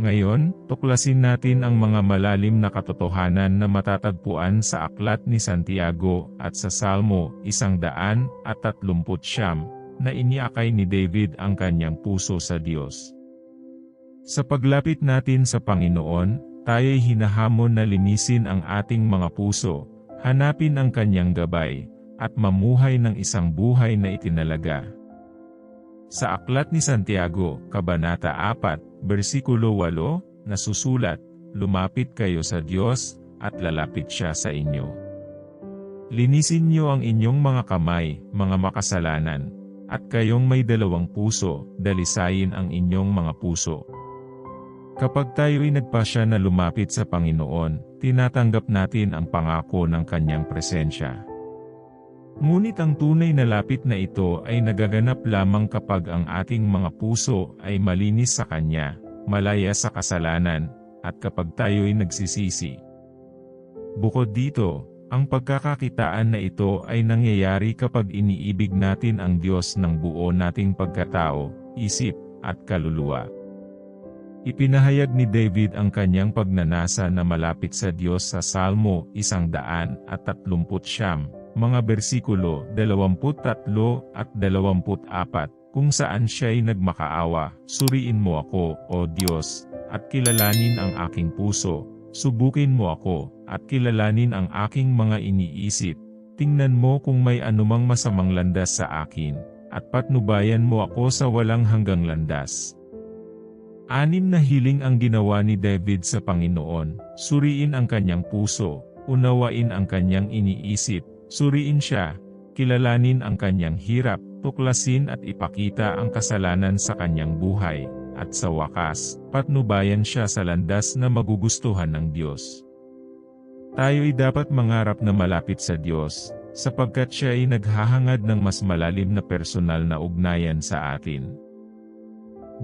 Ngayon, tuklasin natin ang mga malalim na katotohanan na matatagpuan sa Aklat ni Santiago at sa Salmo 139 na iniakay ni David ang kanyang puso sa Diyos. Sa paglapit natin sa Panginoon, tayo'y hinahamon na linisin ang ating mga puso, hanapin ang kanyang gabay, at mamuhay ng isang buhay na itinalaga. Sa Aklat ni Santiago, Kabanata 4, versikulo 8, nasusulat, Lumapit kayo sa Diyos, at lalapit siya sa inyo. Linisin niyo ang inyong mga kamay, mga makasalanan, at kayong may dalawang puso, dalisayin ang inyong mga puso. Kapag tayo'y nagpasya na lumapit sa Panginoon, tinatanggap natin ang pangako ng Kanyang presensya. Ngunit ang tunay na lapit na ito ay nagaganap lamang kapag ang ating mga puso ay malinis sa Kanya, malaya sa kasalanan, at kapag tayo'y nagsisisi. Bukod dito, ang pagkakakitaan na ito ay nangyayari kapag iniibig natin ang Diyos ng buo nating pagkatao, isip, at kaluluwa. Ipinahayag ni David ang kanyang pagnanasa na malapit sa Diyos sa Salmo 139, mga bersikulo 23 at 24, kung saan siya'y nagmakaawa, Suriin mo ako, O Diyos, at kilalanin ang aking puso, subukin mo ako, at kilalanin ang aking mga iniisip, tingnan mo kung may anumang masamang landas sa akin, at patnubayan mo ako sa walang hanggang landas. Anim na hiling ang ginawa ni David sa Panginoon, suriin ang kanyang puso, unawain ang kanyang iniisip, Suriin siya, kilalanin ang kanyang hirap, tuklasin at ipakita ang kasalanan sa kanyang buhay, at sa wakas, patnubayan siya sa landas na magugustuhan ng Diyos. Tayo'y dapat mangarap na malapit sa Diyos, sapagkat siya ay naghahangad ng mas malalim na personal na ugnayan sa atin.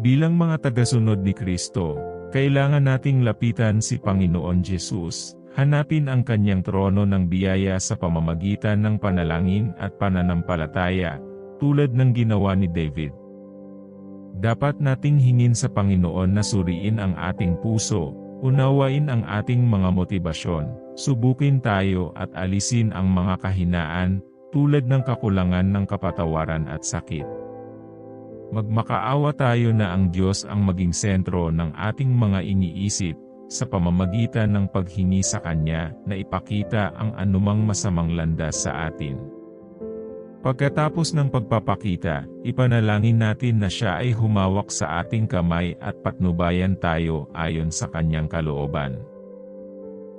Bilang mga tagasunod ni Kristo, kailangan nating lapitan si Panginoon Jesus, Hanapin ang kanyang trono ng biyaya sa pamamagitan ng panalangin at pananampalataya, tulad ng ginawa ni David. Dapat nating hingin sa Panginoon na suriin ang ating puso, unawain ang ating mga motibasyon, subukin tayo at alisin ang mga kahinaan, tulad ng kakulangan ng kapatawaran at sakit. Magmakaawa tayo na ang Diyos ang maging sentro ng ating mga iniisip, sa pamamagitan ng paghingi sa Kanya na ipakita ang anumang masamang landas sa atin. Pagkatapos ng pagpapakita, ipanalangin natin na siya ay humawak sa ating kamay at patnubayan tayo ayon sa kanyang kalooban.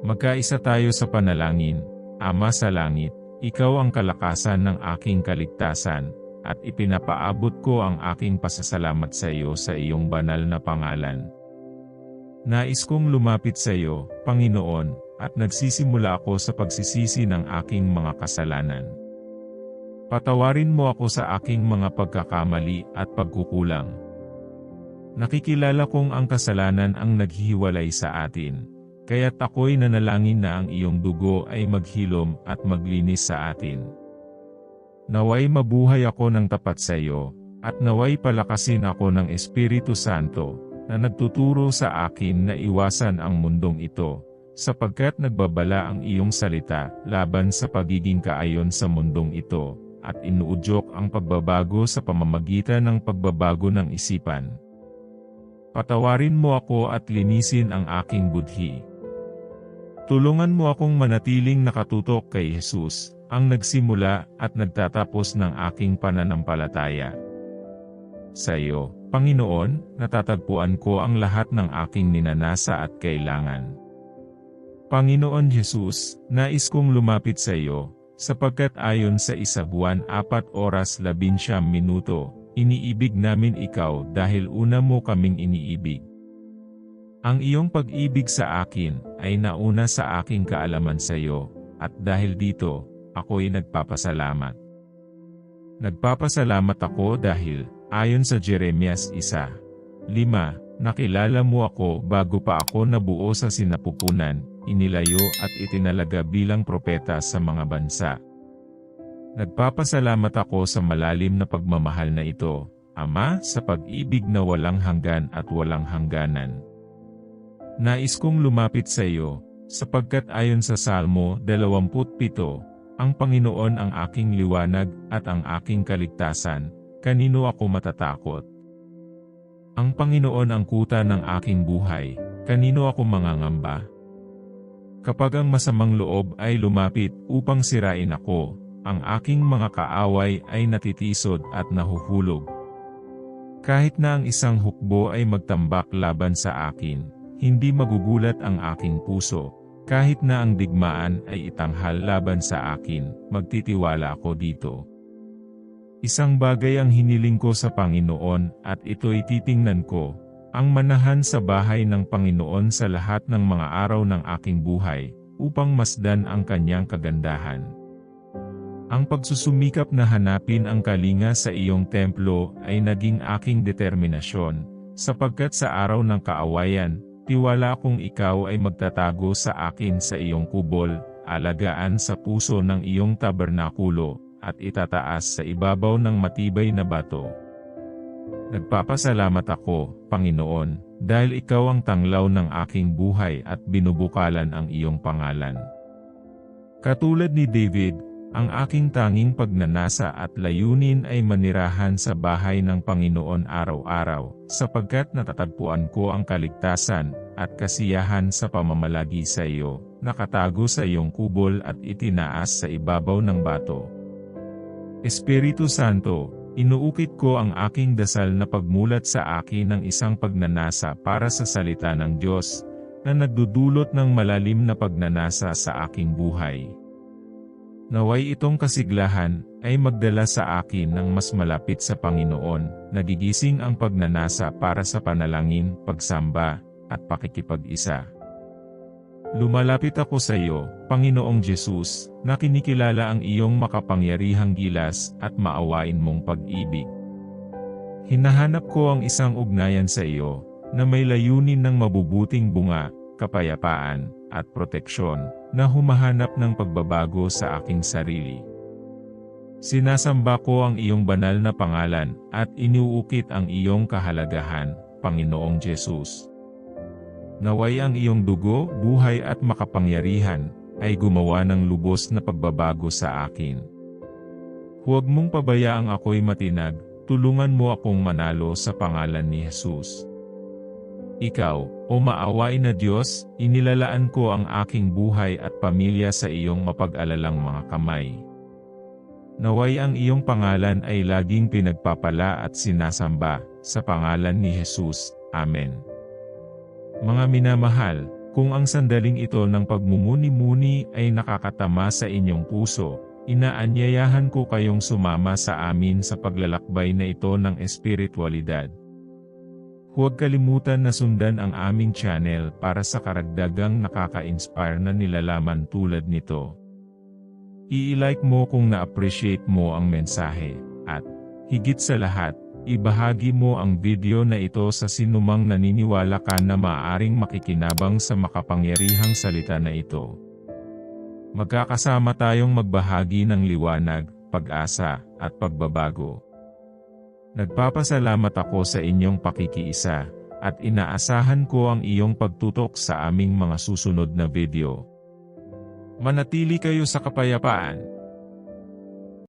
Magkaisa tayo sa panalangin, Ama sa langit, ikaw ang kalakasan ng aking kaligtasan, at ipinapaabot ko ang aking pasasalamat sa iyo sa iyong banal na pangalan. Nais kong lumapit sa iyo, Panginoon, at nagsisimula ako sa pagsisisi ng aking mga kasalanan. Patawarin mo ako sa aking mga pagkakamali at pagkukulang. Nakikilala kong ang kasalanan ang naghihiwalay sa atin, kaya't ako'y nanalangin na ang iyong dugo ay maghilom at maglinis sa atin. Naway mabuhay ako ng tapat sa iyo, at naway palakasin ako ng Espiritu Santo, na nagtuturo sa akin na iwasan ang mundong ito, sapagkat nagbabala ang iyong salita laban sa pagiging kaayon sa mundong ito, at inuudyok ang pagbabago sa pamamagitan ng pagbabago ng isipan. Patawarin mo ako at linisin ang aking budhi. Tulungan mo akong manatiling nakatutok kay Jesus, ang nagsimula at nagtatapos ng aking pananampalataya. Sa iyo, Panginoon, natatagpuan ko ang lahat ng aking ninanasa at kailangan. Panginoon Jesus, nais kong lumapit sa iyo, sapagkat ayon sa isa buwan apat oras labinsyam minuto, iniibig namin ikaw dahil una mo kaming iniibig. Ang iyong pag-ibig sa akin ay nauna sa aking kaalaman sa iyo, at dahil dito, ako'y nagpapasalamat. Nagpapasalamat ako dahil, Ayon sa Jeremias 1. 5, Nakilala mo ako bago pa ako nabuo sa sinapupunan, inilayo at itinalaga bilang propeta sa mga bansa. Nagpapasalamat ako sa malalim na pagmamahal na ito, Ama, sa pag-ibig na walang hanggan at walang hangganan. Nais kong lumapit sa iyo, sapagkat ayon sa Salmo 27, ang Panginoon ang aking liwanag at ang aking kaligtasan, kanino ako matatakot? Ang Panginoon ang kuta ng aking buhay, kanino ako mangangamba? Kapag ang masamang loob ay lumapit upang sirain ako, ang aking mga kaaway ay natitisod at nahuhulog. Kahit na ang isang hukbo ay magtambak laban sa akin, hindi magugulat ang aking puso, kahit na ang digmaan ay itanghal laban sa akin, magtitiwala ako dito. Isang bagay ang hiniling ko sa Panginoon at ito'y titingnan ko, ang manahan sa bahay ng Panginoon sa lahat ng mga araw ng aking buhay, upang masdan ang kanyang kagandahan. Ang pagsusumikap na hanapin ang kalinga sa iyong templo ay naging aking determinasyon, sapagkat sa araw ng kaawayan, tiwala kong ikaw ay magtatago sa akin sa iyong kubol, alagaan sa puso ng iyong tabernakulo, at itataas sa ibabaw ng matibay na bato. Nagpapasalamat ako, Panginoon, dahil ikaw ang tanglaw ng aking buhay at binubukalan ang iyong pangalan. Katulad ni David, ang aking tanging pagnanasa at layunin ay manirahan sa bahay ng Panginoon araw-araw, sapagkat natatagpuan ko ang kaligtasan at kasiyahan sa pamamalagi sa iyo, nakatago sa iyong kubol at itinaas sa ibabaw ng bato. Espiritu Santo, inuukit ko ang aking dasal na pagmulat sa akin ng isang pagnanasa para sa salita ng Diyos, na nagdudulot ng malalim na pagnanasa sa aking buhay. Naway itong kasiglahan ay magdala sa akin ng mas malapit sa Panginoon, nagigising ang pagnanasa para sa panalangin, pagsamba, at pakikipag-isa. Lumalapit ako sa iyo, Panginoong Jesus, na kinikilala ang iyong makapangyarihang gilas at maawain mong pag-ibig. Hinahanap ko ang isang ugnayan sa iyo, na may layunin ng mabubuting bunga, kapayapaan, at proteksyon, na humahanap ng pagbabago sa aking sarili. Sinasamba ko ang iyong banal na pangalan, at iniuukit ang iyong kahalagahan, Panginoong Jesus. Naway ang iyong dugo, buhay at makapangyarihan, ay gumawa ng lubos na pagbabago sa akin. Huwag mong pabayaang ako'y matinag, tulungan mo akong manalo sa pangalan ni Jesus. Ikaw, o maawain na Diyos, inilalaan ko ang aking buhay at pamilya sa iyong mapag-alalang mga kamay. Naway ang iyong pangalan ay laging pinagpapala at sinasamba, sa pangalan ni Jesus. Amen. Mga minamahal, kung ang sandaling ito ng pagmumuni-muni ay nakakatama sa inyong puso, inaanyayahan ko kayong sumama sa amin sa paglalakbay na ito ng espiritualidad. Huwag kalimutan na sundan ang aming channel para sa karagdagang nakaka-inspire na nilalaman tulad nito. I-like mo kung na-appreciate mo ang mensahe, at, higit sa lahat, Ibahagi mo ang video na ito sa sinumang naniniwala ka na maaaring makikinabang sa makapangyarihang salita na ito. Magkakasama tayong magbahagi ng liwanag, pag-asa, at pagbabago. Nagpapasalamat ako sa inyong pakikiisa, at inaasahan ko ang iyong pagtutok sa aming mga susunod na video. Manatili kayo sa kapayapaan.